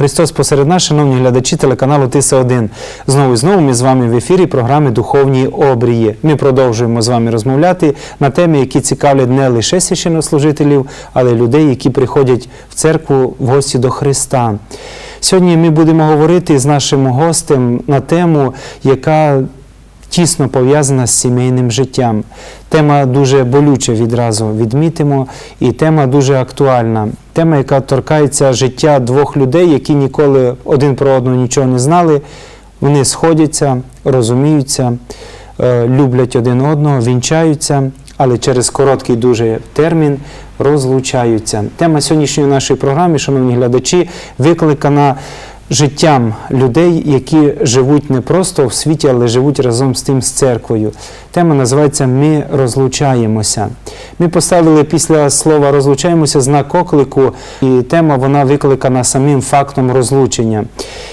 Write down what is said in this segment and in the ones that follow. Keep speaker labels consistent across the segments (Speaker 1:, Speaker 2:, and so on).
Speaker 1: Христос посеред нас, шановні глядачі телеканалу Тиса 1 Знову і знову ми з вами в ефірі програми Духовні обрії. Ми продовжуємо з вами розмовляти на теми, які цікавлять не лише священнослужителів, але й людей, які приходять в церкву в гості до Христа. Сьогодні ми будемо говорити з нашим гостем на тему, яка тісно пов'язана з сімейним життям. Тема дуже болюча відразу відмітимо, і тема дуже актуальна. Тема, яка торкається життя двох людей, які ніколи один про одного нічого не знали. Вони сходяться, розуміються, е, люблять один одного, вінчаються, але через короткий дуже термін розлучаються. Тема сьогоднішньої нашої програми, шановні глядачі, викликана життям людей, які живуть не просто в світі, але живуть разом з тим з церквою. Тема називається Ми розлучаємося. Ми поставили після слова розлучаємося знак оклику, і тема вона викликана самим фактом розлучення.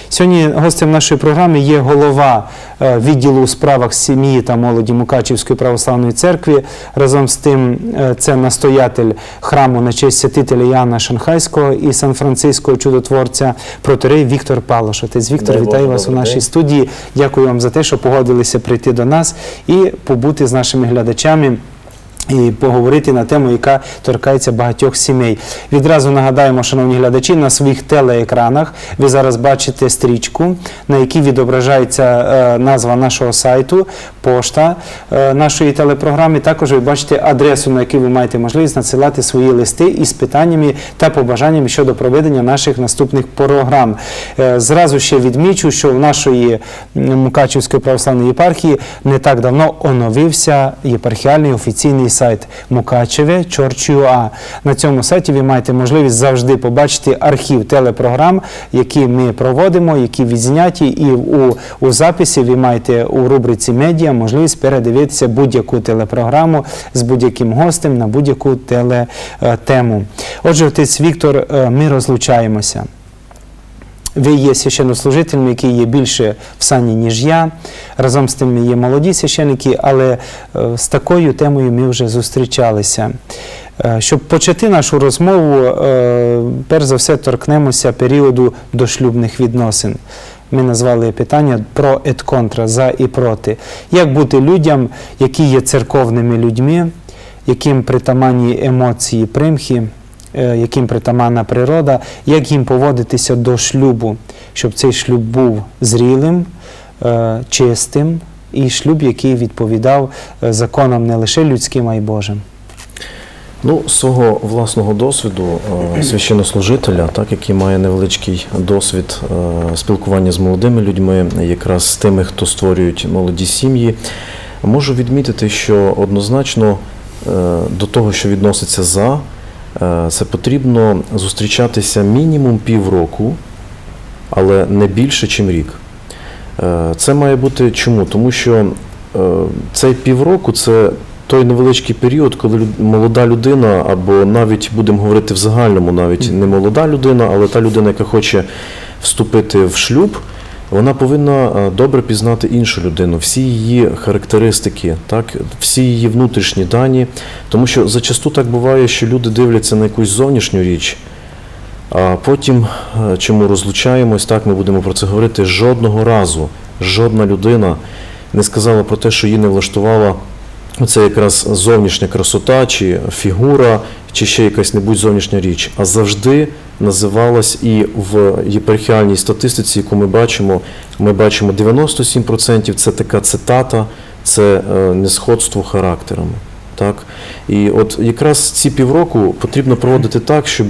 Speaker 1: Сьогодні гостем нашої програми є голова е, відділу у справах сім'ї та молоді Мукачівської православної церкви. Разом з тим, е, це настоятель храму на честь святителя Іоанна Шанхайського і Сан-Франциського чудотворця протерей Віктор Палош. Отець Віктор,
Speaker 2: Дай
Speaker 1: вітаю вас у нашій студії. Дякую вам за те, що погодилися прийти до нас і побути з нашими глядачами. І поговорити на тему, яка торкається багатьох сімей. Відразу нагадаємо, шановні глядачі, на своїх телеекранах ви зараз бачите стрічку, на якій відображається е, назва нашого сайту, пошта е, нашої телепрограми. Також ви бачите адресу, на яку ви маєте можливість надсилати свої листи із питаннями та побажаннями щодо проведення наших наступних програм. Е, зразу ще відмічу, що в нашої Мукачівської православної єпархії не так давно оновився єпархіальний офіційний сайт Мукачеве. На цьому сайті ви маєте можливість завжди побачити архів телепрограм, які ми проводимо, які відзняті, і у записі ви маєте у рубриці медіа можливість передивитися будь-яку телепрограму з будь-яким гостем на будь-яку телетему. Отже, отець Віктор, е, ми розлучаємося. Ви є священнослужителем, який є більше в сані, ніж я. Разом з тим є молоді священники, але е, з такою темою ми вже зустрічалися. Е, Щоб почати нашу розмову, е, перш за все торкнемося періоду дошлюбних відносин. Ми назвали питання про ет контра, за і проти. Як бути людям, які є церковними людьми, яким притаманні емоції, примхи, е, яким притаманна природа, як їм поводитися до шлюбу, щоб цей шлюб був зрілим, е, чистим, і шлюб, який відповідав е, законам не лише людським, а й Божим.
Speaker 2: Ну, з свого власного досвіду е, священнослужителя, так який має невеличкий досвід е, спілкування з молодими людьми, якраз з тими, хто створюють молоді сім'ї, можу відмітити, що однозначно е, до того, що відноситься за, це потрібно зустрічатися мінімум півроку, але не більше, ніж рік. Це має бути чому? Тому що цей півроку це той невеличкий період, коли молода людина, або навіть будемо говорити в загальному, навіть не молода людина, але та людина, яка хоче вступити в шлюб, вона повинна е, добре пізнати іншу людину, всі її характеристики, так, всі її внутрішні дані. Тому що зачасту так буває, що люди дивляться на якусь зовнішню річ. А потім, е, чому розлучаємось, так ми будемо про це говорити. Жодного разу жодна людина не сказала про те, що її не влаштувала це якраз зовнішня красота, чи фігура, чи ще якась небудь зовнішня річ, а завжди називалась і в єпархіальній статистиці, яку ми бачимо, ми бачимо 97% це така цитата, це е, несходство характерами. Так? І от якраз ці півроку потрібно проводити так, щоб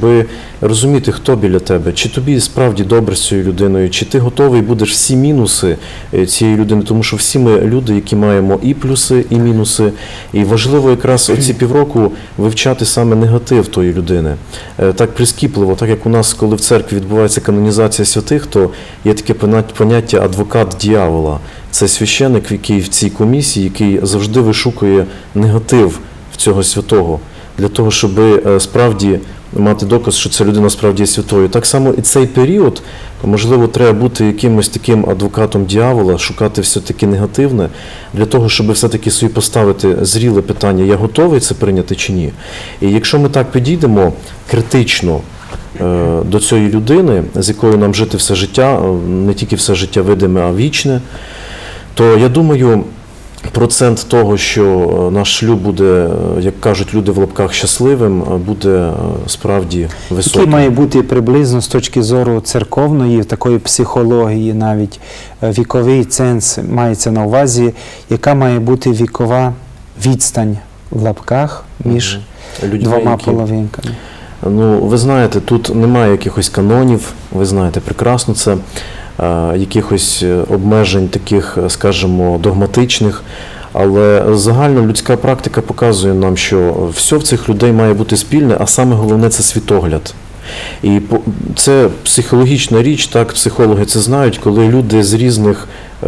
Speaker 2: розуміти, хто біля тебе, чи тобі справді добре з цією людиною, чи ти готовий будеш всі мінуси е, цієї людини, тому що всі ми люди, які маємо і плюси, і мінуси. І важливо якраз оці півроку вивчати саме негатив тої людини. Е, Так прискіпливо, так як у нас, коли в церкві відбувається канонізація святих, то є таке поняття адвокат дьявола. Це священик, який в цій комісії, який завжди вишукує негатив в цього святого, для того, щоб е, справді мати доказ, що ця людина справді є святою. Так само і цей період, можливо, треба бути якимось таким адвокатом дьявола, шукати все-таки негативне, для того, щоб все-таки собі поставити зріле питання, я готовий це прийняти чи ні. І якщо ми так підійдемо критично е, до цієї людини, з якою нам жити все життя, е, не тільки все життя видиме, а вічне, то я думаю, процент того, що е, наш шлюб буде, е, як кажуть люди в лапках, щасливим, е, буде справді високий.
Speaker 1: Який має бути приблизно з точки зору церковної, такої психології, навіть віковий ценз мається на увазі, яка має бути вікова відстань в лапках між
Speaker 2: Людьми,
Speaker 1: двома
Speaker 2: які-
Speaker 1: половинками.
Speaker 2: Ну, ви знаєте, тут немає якихось канонів, ви знаєте прекрасно це, якихось е, обмежень таких, е, скажімо, догматичних. Але загальна людська практика показує нам, що все в цих людей має бути спільне, а саме головне це світогляд. І це психологічна річ, так психологи це знають, коли люди з різних е,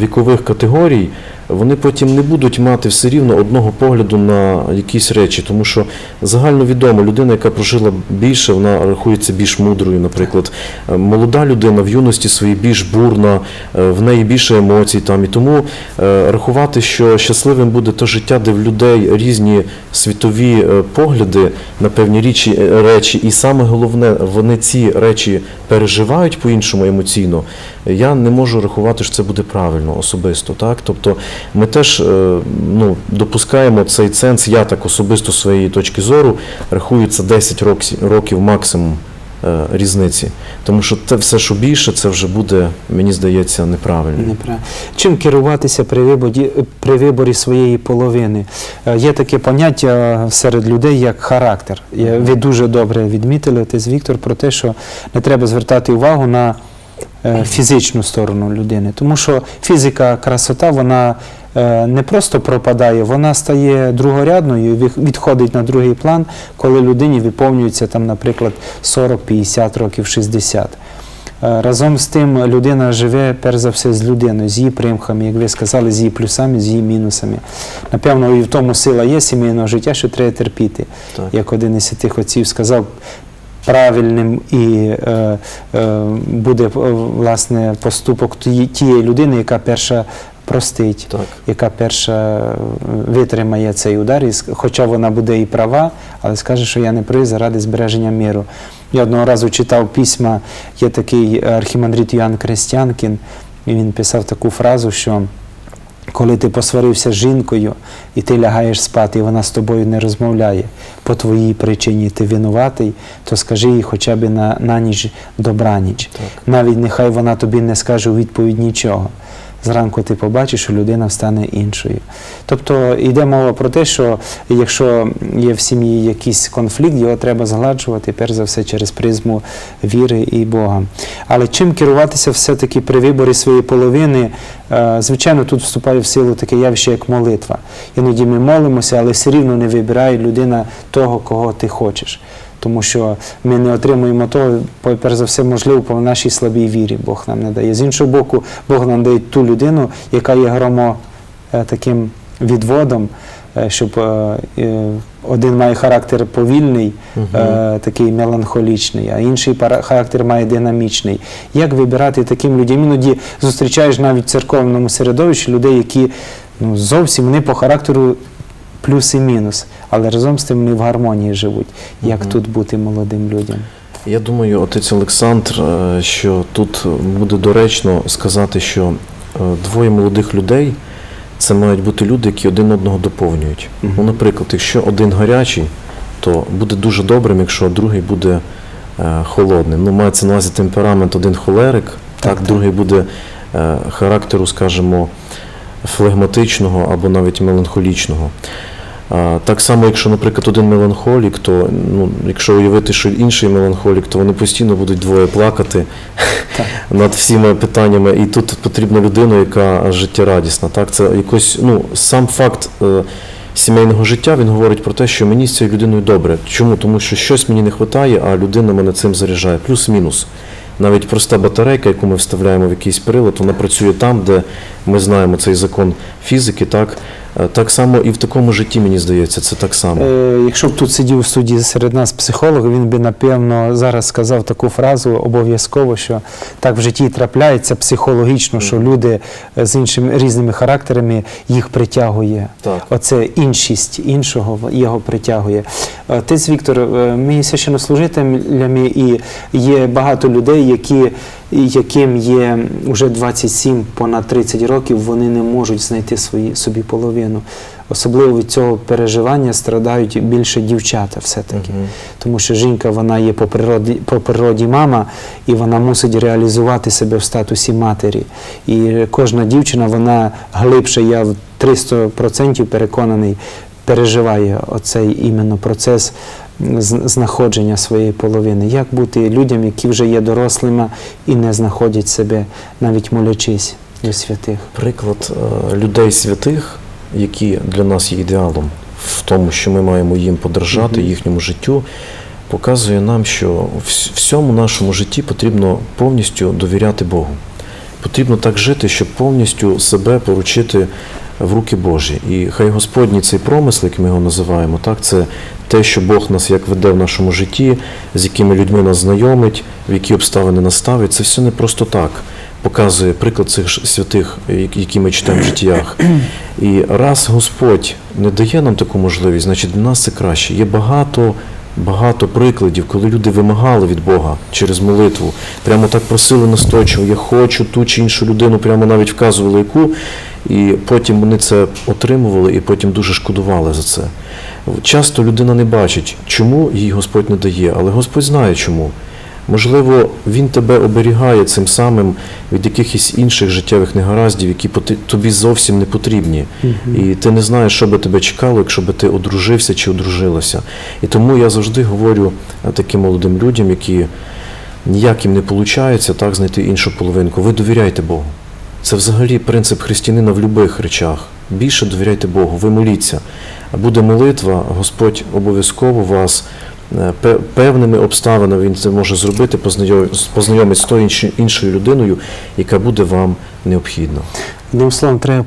Speaker 2: вікових категорій, вони потім не будуть мати все рівно одного погляду на якісь речі, тому що загально відомо, людина, яка прожила більше, вона рахується більш мудрою, наприклад. Е, Молода людина в юності своїй більш бурна, е, в неї більше емоцій там. І тому е, рахувати, що щасливим буде то життя, де в людей різні світові погляди на певні річі, речі, і саме головне, вони ці речі переживають по-іншому емоційно. Я не можу рахувати, що це буде правильно особисто. Так? Тобто ми теж е, ну, допускаємо цей ценз, я так особисто з своєї точки зору це 10 років, максимум е, різниці. Тому що це все, що більше, це вже буде, мені здається, неправильно.
Speaker 1: Неправильно. Чим керуватися при виборі, при виборі своєї половини? Е, Є таке поняття серед людей як характер. Ви дуже добре відмітили, отець Віктор, про те, що не треба звертати увагу на фізичну сторону людини. Тому що фізика, красота, вона е, не просто пропадає, вона стає другорядною, відходить на другий план, коли людині виповнюється, там, наприклад, 40, 50 років, 60. Е, Разом з тим людина живе перш за все з людиною, з її примхами, як ви сказали, з її плюсами, з її мінусами. Напевно, і в тому сила є сімейного життя, що треба терпіти.
Speaker 2: Так.
Speaker 1: Як один із святих отців сказав, правильним і е, е, буде е, власне поступок тієї- людини, яка перша простить
Speaker 2: Так.
Speaker 1: яка перша витримає цей удар, і хоча вона буде і права, але скаже, що я не при заради збереження миру. Я одного разу читав письма, є такий архімандрит Йоанн Крестянкін, і він писав таку фразу, що коли ти посварився з жінкою і ти лягаєш спати, і вона з тобою не розмовляє, по твоїй причині ти винуватий, то скажи їй хоча б на, на ніч добраніч. Навіть нехай вона тобі не скаже у відповідь нічого. Зранку ти побачиш, що людина встане іншою. Тобто йде мова про те, що якщо є в сім'ї якийсь конфлікт, його треба згладжувати, перш за все, через призму віри і Бога. Але чим керуватися все-таки при виборі своєї половини? Е, Звичайно, тут вступає в силу таке явище, як молитва. Іноді ми молимося, але все рівно не вибирає людина того, кого ти хочеш. Тому що ми не отримуємо того, перш за все, можливо, по нашій слабій вірі Бог нам не дає. З іншого боку, Бог нам дає ту людину, яка є громо е, таким відводом, е, щоб е, один має характер повільний, такий меланхолічний, а інший характер має динамічний. Як вибирати таким людям? Іноді зустрічаєш навіть в церковному середовищі людей, які ну, зовсім вони по характеру плюс і мінус, але разом з тим вони в гармонії живуть. Як тут бути молодим людям?
Speaker 2: Я думаю, отець Олександр, е, що тут буде доречно сказати, що е, двоє молодих людей це мають бути люди, які один одного доповнюють.
Speaker 1: Мгм.
Speaker 2: Ну, наприклад, якщо один гарячий, то буде дуже добрим, якщо другий буде е, холодним. Ну, мається на увазі темперамент один холерик, так,
Speaker 1: так.
Speaker 2: другий буде характеру, скажімо, флегматичного або навіть меланхолічного. Так само, якщо, наприклад, один меланхолік, то ну, якщо уявити, що інший меланхолік, то вони постійно будуть двоє плакати
Speaker 1: Так.
Speaker 2: над всіма питаннями. І тут потрібна людина, яка життєрадісна. Так? Це якось, ну, сам факт е, сімейного життя він говорить про те, що мені з цією людиною добре. Чому? Тому що щось мені не вистачає, а людина мене цим заряджає. Плюс-мінус. Навіть проста батарейка, яку ми вставляємо в якийсь прилад, вона працює там, де ми знаємо цей закон фізики, так Так само і в такому житті, мені здається, це так само.
Speaker 1: Е, Якщо б тут сидів у студії серед нас психолог, він би напевно зараз сказав таку фразу обов'язково, що так в житті трапляється психологічно, що люди е, з іншими різними характерами їх притягує.
Speaker 2: Так.
Speaker 1: Оце іншість іншого його притягує. Отець Віктор, е, ми є священнослужителями і є багато людей, які, яким є вже 27, понад 30 років, вони не можуть знайти свої, собі половину. Особливо від цього переживання страдають більше дівчата все-таки.
Speaker 2: Мгм.
Speaker 1: Тому що жінка вона є по природі, по природі мама, і вона мусить реалізувати себе в статусі матері. І кожна дівчина, вона глибше, я в 300% переконаний, переживає оцей іменно процес знаходження своєї половини. Як бути людям, які вже є дорослими і не знаходять себе, навіть молячись до святих?
Speaker 2: Приклад е, людей святих, які для нас є ідеалом в тому, що ми маємо їм подражати, їхньому життю, показує нам, що в всьому нашому житті потрібно повністю довіряти Богу. Потрібно так жити, щоб повністю себе поручити в руки Божі. І хай Господній цей промисел, як ми його називаємо, так, це те, що Бог нас як веде в нашому житті, з якими людьми нас знайомить, в які обставини нас ставить, це все не просто так. Показує приклад цих святих, які ми читаємо в життях. І раз Господь не дає нам таку можливість, значить для нас це краще. Є багато, багато прикладів, коли люди вимагали від Бога через молитву, прямо так просили настойчиво, я хочу ту чи іншу людину, прямо навіть вказували яку, і потім вони це отримували, і потім дуже шкодували за це. Часто людина не бачить, чому їй Господь не дає, але Господь знає чому. Можливо, він тебе оберігає цим самим від якихось інших життєвих негараздів, які тобі зовсім не потрібні. І ти не знаєш, що би тебе чекало, якщо би ти одружився чи одружилася. І тому я завжди говорю е, таким молодим людям, які ніяк їм не виходить так знайти іншу половинку. Ви довіряйте Богу. Це взагалі принцип християнина в будь-яких речах. Більше довіряйте Богу, ви моліться. Буде молитва, Господь обов'язково вас е, певними обставинами він це може зробити, познайом- познайомить з тою іншою людиною, яка буде вам необхідна.
Speaker 1: Одним словом, треба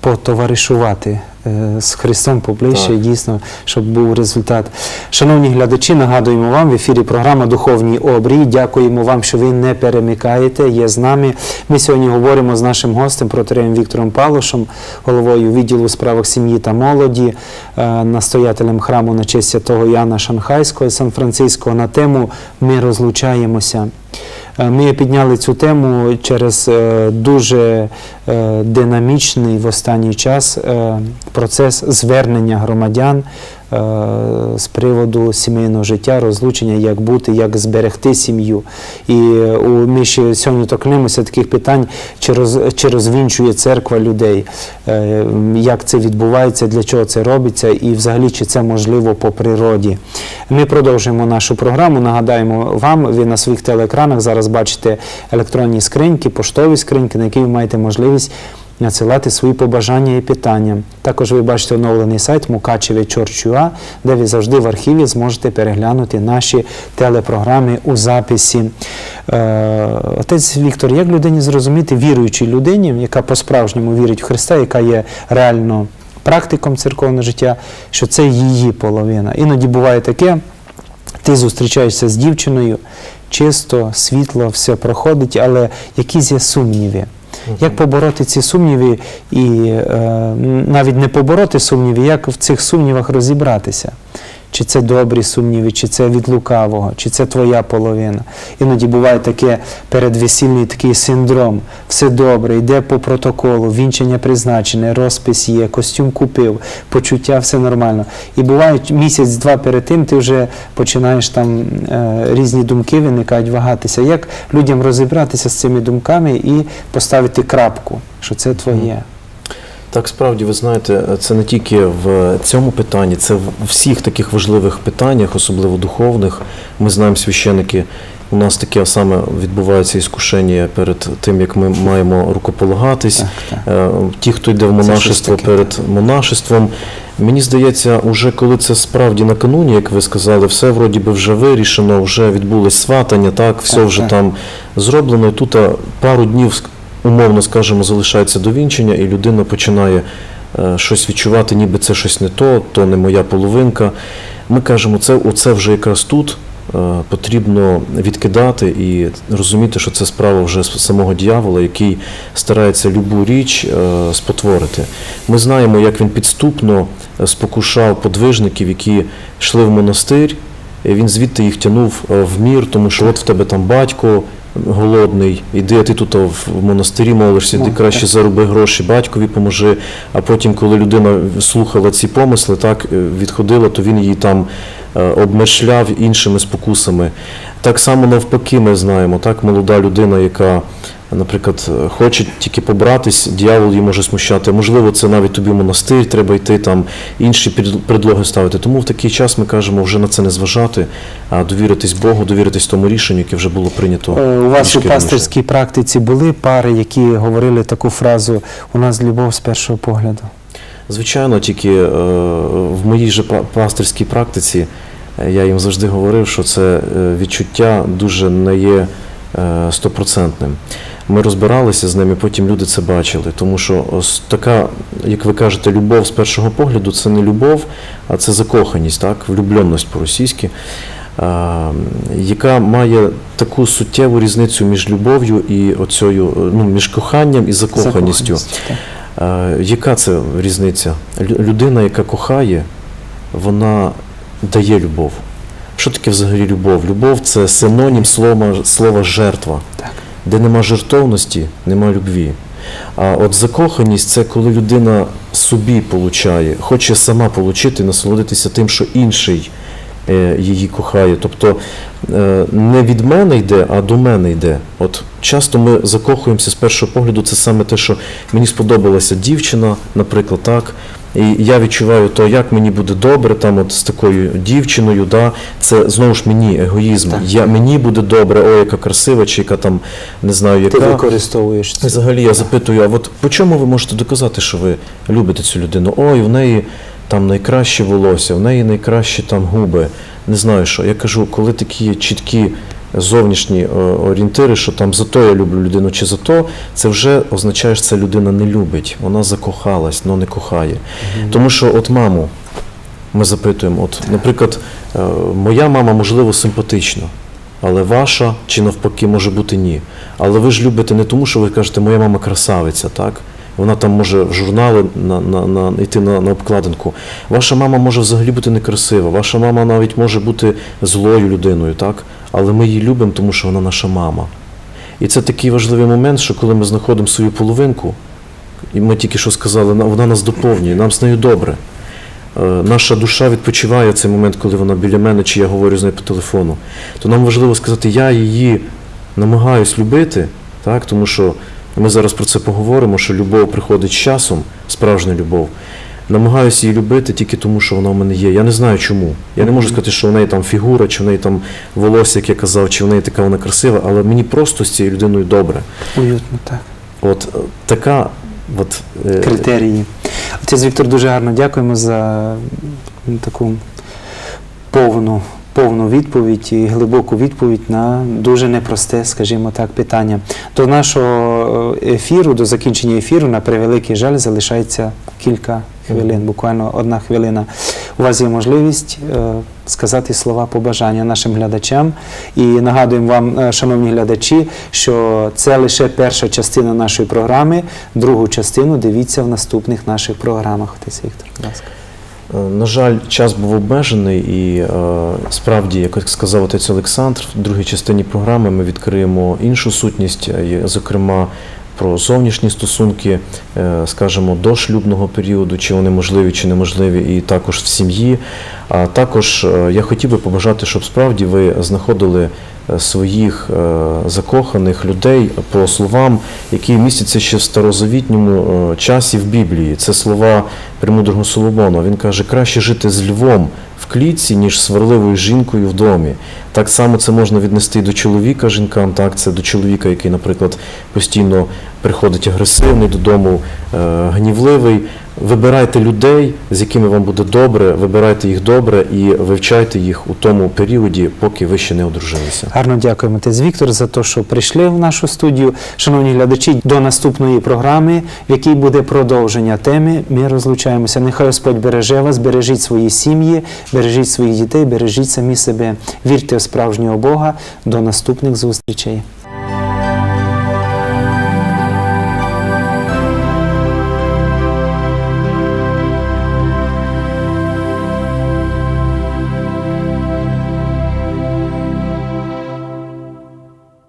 Speaker 1: потоваришувати е, з Христом поближче,
Speaker 2: Так.
Speaker 1: дійсно, щоб був результат. Шановні глядачі, нагадуємо вам в ефірі програма Духовні обрії. Дякуємо вам, що ви не перемикаєте, є з нами. Ми сьогодні говоримо з нашим гостем, протереєм Віктором Павлошем, головою відділу у справах сім'ї та молоді, е, настоятелем храму на честь святого Яна Шанхайського Сан-Франциського на тему Ми розлучаємося. Е, Ми підняли цю тему через е, дуже е, динамічний в останній час процес звернення громадян з приводу сімейного життя, розлучення, як бути, як зберегти сім'ю. І е, ми ще сьогодні торкнемося таких питань, чи, роз, чи розвінчує церква людей, е, як це відбувається, для чого це робиться, і взагалі чи це можливо по природі. Ми продовжуємо нашу програму. Нагадаємо вам, ви на своїх телеекранах зараз бачите електронні скриньки, поштові скриньки, на які ви маєте можливість надсилати свої побажання і питання. Також ви бачите оновлений сайт Мукачеве.Чорчуа, де ви завжди в архіві зможете переглянути наші телепрограми у записі. Е, Отець Віктор, як людині зрозуміти віруючій людині, яка по-справжньому вірить в Христа, яка є реально практиком церковного життя, що це її половина. Іноді буває таке, ти зустрічаєшся з дівчиною, чисто, світло, все проходить, але якісь є сумніви. Як побороти ці сумніви і е, навіть не побороти сумніви, як в цих сумнівах розібратися? Чи це добрі сумніви, чи це від лукавого, чи це твоя половина. Іноді буває таке передвесільний такий синдром. Все добре, йде по протоколу, вінчення призначене, розпис є, костюм купив, почуття, все нормально. І буває місяць-два перед тим ти вже починаєш там е, різні думки виникають, вагатися. Як людям розібратися з цими думками і поставити крапку, що це твоє?
Speaker 2: Так, справді, ви знаєте, це не тільки в цьому питанні, це в всіх таких важливих питаннях, особливо духовних. Ми знаємо священики. У нас таке саме відбувається іскушення перед тим, як ми маємо рукополагатись.
Speaker 1: Так, так.
Speaker 2: Е, Ті, хто йде в монашество
Speaker 1: таке,
Speaker 2: перед монашеством. Мені здається, уже коли це справді накануні, як ви сказали, все вроді би вже вирішено, вже відбулось сватання, так, все
Speaker 1: Так,
Speaker 2: вже
Speaker 1: так.
Speaker 2: там зроблено. І тут пару днів, умовно скажемо, залишається до вінчення, і людина починає е, щось відчувати, ніби це щось не то, то не моя половинка. Ми кажемо, це оце вже якраз тут е, потрібно відкидати і розуміти, що це справа вже самого дьявола, який старається любу річ е, спотворити. Ми знаємо, як він підступно спокушав подвижників, які йшли в монастир. І він звідти їх тягнув е, в мір, тому що от в тебе там батько голодний, іди, а ти тут в монастирі молишся, іди
Speaker 1: Ну,
Speaker 2: краще зароби гроші, батькові поможи. А потім, коли людина слухала ці помисли, так е, відходила, то він її там обмишляв іншими спокусами. Так само навпаки, ми знаємо, так, молода людина, яка, наприклад, е, хоче тільки побратись, дьявол її може смущати. Можливо, це навіть тобі монастир, треба йти там інші пред- предлоги ставити. Тому в такий час ми кажемо вже на це не зважати, а довіритись Богу, довіритись тому рішенню, яке вже було прийнято.
Speaker 1: Е, У вас у
Speaker 2: раніше.
Speaker 1: практиці були пари, які говорили таку фразу У нас любов з першого погляду.
Speaker 2: Звичайно, тільки е, в моїй же па- пастирській практиці я їм завжди говорив, що це відчуття дуже не є стопроцентним. Ми розбиралися з ними, потім люди це бачили. Тому що ось така, як ви кажете, любов з першого погляду це не любов, а це закоханість, так, влюбленість по-російськи, яка має таку суттєву різницю між любов'ю і оцею, ну, між коханням і закоханістю.
Speaker 1: Закоханість,
Speaker 2: Яка це різниця? Людина, яка кохає, вона дає любов. Що таке взагалі любов? Любов це синонім слова, слова жертва.
Speaker 1: Так.
Speaker 2: Де нема жертовності, нема любві. А от закоханість це коли людина собі получає, хоче сама получити, насолодитися тим, що інший е, її кохає. Тобто е, не від мене йде, а до мене йде. От часто ми закохуємося з першого погляду, це саме те, що мені сподобалася дівчина, наприклад, так. І я відчуваю то, як мені буде добре там от з такою дівчиною, да, це знову ж мені егоїзм.
Speaker 1: Так.
Speaker 2: Я, мені буде добре, о, яка красива, чи яка там не знаю,
Speaker 1: Ти
Speaker 2: яка.
Speaker 1: використовуєш
Speaker 2: І
Speaker 1: це.
Speaker 2: Взагалі я запитую, а от по чому ви можете доказати, що ви любите цю людину? Ой, в неї там найкраще волосся, в неї найкращі там губи. Не знаю що. Я кажу, коли такі чіткі зовнішні е, орієнтири, що там зато я люблю людину чи зато, це вже означає, що ця людина не любить. Вона закохалась, але не кохає. Тому що от маму ми запитуємо, от, наприклад, е, моя мама, можливо, симпатична, але ваша чи навпаки може бути ні. Але ви ж любите не тому, що ви кажете, моя мама красавиця, так? Вона там може в журнали на, на, на, йти на, на обкладинку. Ваша мама може взагалі бути некрасива, ваша мама навіть може бути злою людиною, так? Але ми її любимо, тому що вона наша мама. І це такий важливий момент, що коли ми знаходимо свою половинку, і ми тільки що сказали, вона нас доповнює, нам з нею добре. Е, Наша душа відпочиває в цей момент, коли вона біля мене, чи я говорю з нею по телефону. То нам важливо сказати, я її намагаюсь любити, так? тому що ми зараз про це поговоримо, що любов приходить з часом, справжня любов. Намагаюся її любити тільки тому, що вона в мене є. Я не знаю чому. Я не можу сказати, що в неї там фігура, чи в неї там волосся, як я казав, чи в неї така вона красива, але мені просто з цією людиною добре.
Speaker 1: Уютно, так.
Speaker 2: От е, така от, е,
Speaker 1: Критерії. Отець Віктор, дуже гарно дякуємо за таку повну, повну відповідь і глибоку відповідь на дуже непросте, скажімо так, питання. До нашого е, ефіру, до закінчення ефіру, на превеликий жаль, залишається кілька хвилин, буквально одна хвилина. У вас є можливість е, сказати слова побажання нашим глядачам. І нагадуємо вам, е, шановні глядачі, що це лише перша частина нашої програми. Другу частину дивіться в наступних наших програмах. Отець Віктор, будь ласка.
Speaker 2: Е, На жаль, час був обмежений, і справді, як сказав отець Олександр, в другій частині програми ми відкриємо іншу сутність, зокрема про зовнішні стосунки, е, скажімо, до шлюбного періоду, чи вони можливі, чи неможливі, і також в сім'ї. А також е, я хотів би побажати, щоб справді ви знаходили е, своїх закоханих людей по словам, які містяться ще в старозавітньому часі в Біблії. Це слова премудрого Соломона. Він каже, краще жити з львом в клітці, ніж сварливою жінкою в домі. Так само це можна віднести до чоловіка жінкам. Так, це до чоловіка, який, наприклад, постійно приходить агресивний додому, е, гнівливий. Вибирайте людей, з якими вам буде добре, вибирайте їх добре і вивчайте їх у тому періоді, поки ви ще не одружилися.
Speaker 1: Гарно дякуємо отець Віктор за те, що прийшли в нашу студію. Шановні глядачі, до наступної програми, в якій буде продовження теми. Ми розлучаємося. Нехай Господь береже вас, бережіть свої сім'ї, бережіть своїх дітей, бережіть самі себе. Вірте справжнього Бога. До наступних зустрічей.